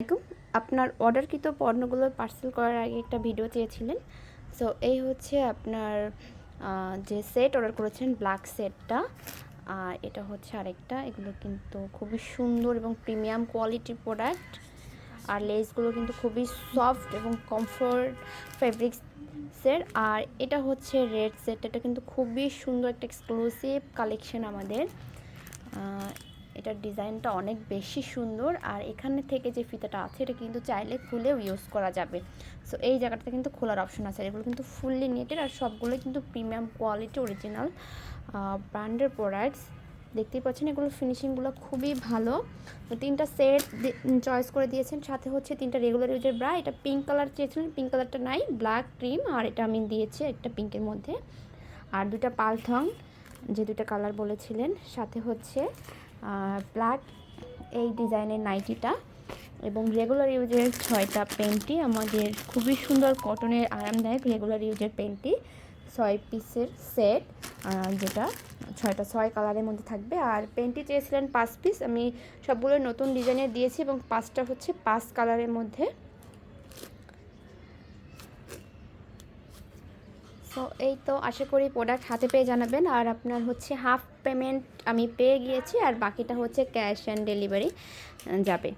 আলাইকুম। আপনার অর্ডারকৃত পণ্যগুলো পার্সেল করার আগে একটা ভিডিও চেয়েছিলেন। সো এই হচ্ছে আপনার যে সেট অর্ডার করেছেন ব্ল্যাক সেটটা আর এটা হচ্ছে আরেকটা। এগুলো কিন্তু খুবই সুন্দর এবং প্রিমিয়াম কোয়ালিটির প্রোডাক্ট আর লেসগুলো কিন্তু খুবই সফট এবং কমফোর্ট ফেব্রিক্সের আর এটা হচ্ছে রেড সেট এটা কিন্তু খুবই সুন্দর একটা এক্সক্লুসিভ কালেকশন আমাদের। এটার ডিজাইনটা অনেক বেশি সুন্দর আর এখানে থেকে যে ফিতাটা আছে, এটা কিন্তু চাইলে খুলেও ইউজ করা যাবে। সো এই জায়গাটাতে কিন্তু খোলার অপশন আছে। এগুলো কিন্তু ফুললি নেটেড আর সবগুলো কিন্তু প্রিমিয়াম কোয়ালিটি অরিজিনাল ব্র্যান্ডের প্রোডাক্টস দেখতেই পাচ্ছেন এগুলো ফিনিশিংগুলো খুবই ভালো। তিনটা সেট চয়েস করে দিয়েছেন। সাথে হচ্ছে তিনটা রেগুলার ইউজের ব্রা এটা পিঙ্ক কালার চেয়েছিলেন। পিঙ্ক কালারটা নাই ব্ল্যাক ক্রিম আর এটা আমি দিয়েছি একটা পিঙ্কের মধ্যে। আর দুটা পালথং যে দুটা কালার বলেছিলেন। সাথে হচ্ছে ব্ল্যাক এই ডিজাইনের নাইটিটা এবং রেগুলার ইউজের ছয়টা প্যান্টটি আমাদের খুবই সুন্দর কটনের আরামদায়ক রেগুলার ইউজের প্যান্টটি ছয় পিসের সেট যেটা ছয়টা, ছয় কালারের মধ্যে থাকবে। আর প্যান্টটি চেয়েছিলেন পাঁচ পিস আমি সবগুলো নতুন ডিজাইনের দিয়েছি এবং পাঁচটা হচ্ছে পাঁচ কালারের মধ্যে। সো এই তো আশা করি প্রোডাক্ট হাতে পেয়ে জানাবেন। আর আপনার হচ্ছে হাফ পেমেন্ট আমি পেয়ে গিয়েছি, আর বাকিটা হচ্ছে ক্যাশ অ্যান্ড ডেলিভারি যাবে।